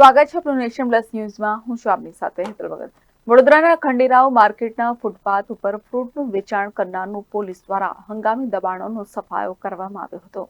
સ્વાગત છે આપણું નેશન પ્લસ ન્યૂઝમાં. હું છું આપની સાથે હેતલ ભગત. વડોદરાના ખંડેરાવ માર્કેટના ફૂટપાથ ઉપર ફ્રૂટનું વેચાણ કરનારનું પોલીસ દ્વારા હંગામી દબાણોનો સફાયો કરવામાં આવ્યો હતો.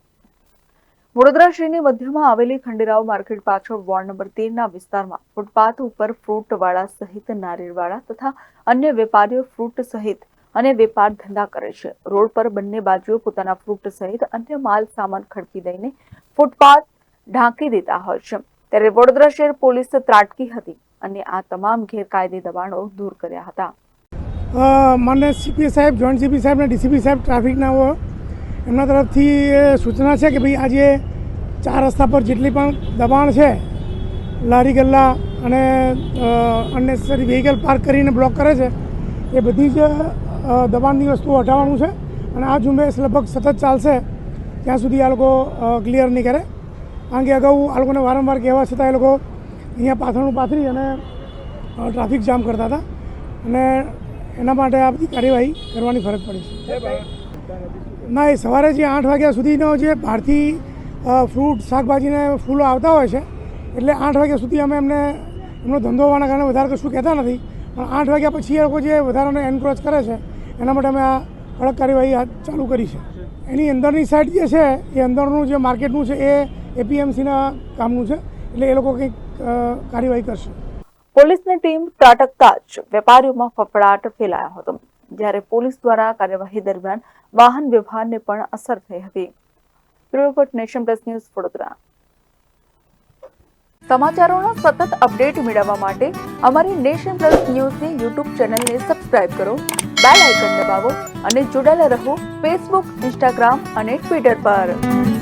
વડોદરા શહેરની મધ્યમાં આવેલી ખંડેરાવ માર્કેટ પાછળ વોર્ડ નંબર તેરના વિસ્તારમાં ફૂટપાથ ઉપર ફ્રૂટવાળા સહિત નારિયેળવાળા તથા અન્ય વેપારીઓ ફ્રૂટ સહિત અને વેપાર ધંધા કરે છે. રોડ પર બંને બાજુએ પોતાના ફ્રૂટ સહિત અન્ય માલ સામાન ખડકી દઈને ફૂટપાથ ઢાંકી દેતા હોય છે. ત્યારે વડોદરા શહેર પોલીસ ત્રાટકી હતી અને આ તમામ ગેરકાયદે દબાણો દૂર કર્યા હતા. મને સીપી સાહેબ, જોઈન્ટ સીપી સાહેબ અને ડીસીપી સાહેબ ટ્રાફિકના એમના તરફથી સૂચના છે કે ભાઈ આજે ચાર રસ્તા પર જેટલી પણ દબાણ છે, લારી ગલ્લા અને અનનેસેસરી વ્હીકલ પાર્ક કરીને બ્લોક કરે છે, એ બધી જ દબાણની વસ્તુઓ હટાવવાનું છે અને આ ઝુંબેશ લગભગ સતત ચાલશે, ત્યાં સુધી આ લોકો ક્લિયર નહીં કરે. કારણ કે અગાઉ આ લોકોને વારંવાર કહેવા છતાં એ લોકો અહીંયા પાથરણું પાથરી અને ટ્રાફિક જામ કરતા હતા. અને એના માટે આ બધી કાર્યવાહી કરવાની ફરજ પડી છે. ના, એ સવારે જે આઠ વાગ્યા સુધીનો જે બહારથી ફ્રૂટ, શાકભાજીને ફૂલો આવતા હોય છે, એટલે આઠ વાગ્યા સુધી અમે એમને, એમનો ધંધો હોવાના કારણે વધારે કશું કહેતા નથી, પણ આઠ વાગ્યા પછી એ લોકો જે વધારાને એન્ક્રોચ કરે છે, એના માટે અમે આ કડક કાર્યવાહી ચાલુ કરી છે. એની અંદરની સાઈડ જે છે, એ અંદરનું જે માર્કેટનું છે, એ એપીએમસીના કામનું છે, એટલે એ લોકો કંઈક કાર્યવાહી કરશે. પોલીસની ટીમ ત્રાટકતા જ વેપારીઓમાં ફફડાટ ફેલાયો હતો, જ્યારે પોલીસ દ્વારા કાર્યવાહી દરમિયાન વાહન વ્યવહારને પણ અસર થઈ હતી. Report Nation plus news Vadodara. સમાચારોના સતત અપડેટ મેળવવા માટે અમારી નેશન પ્લસ ન્યૂઝની યુટ્યુબ ચેનલને સબસ્ક્રાઇબ કરો, બેલ આઇકન દબાવો અને જોડાયેલા રહો ફેસબુક, ઇન્સ્ટાગ્રામ અને ટ્વિટર પર.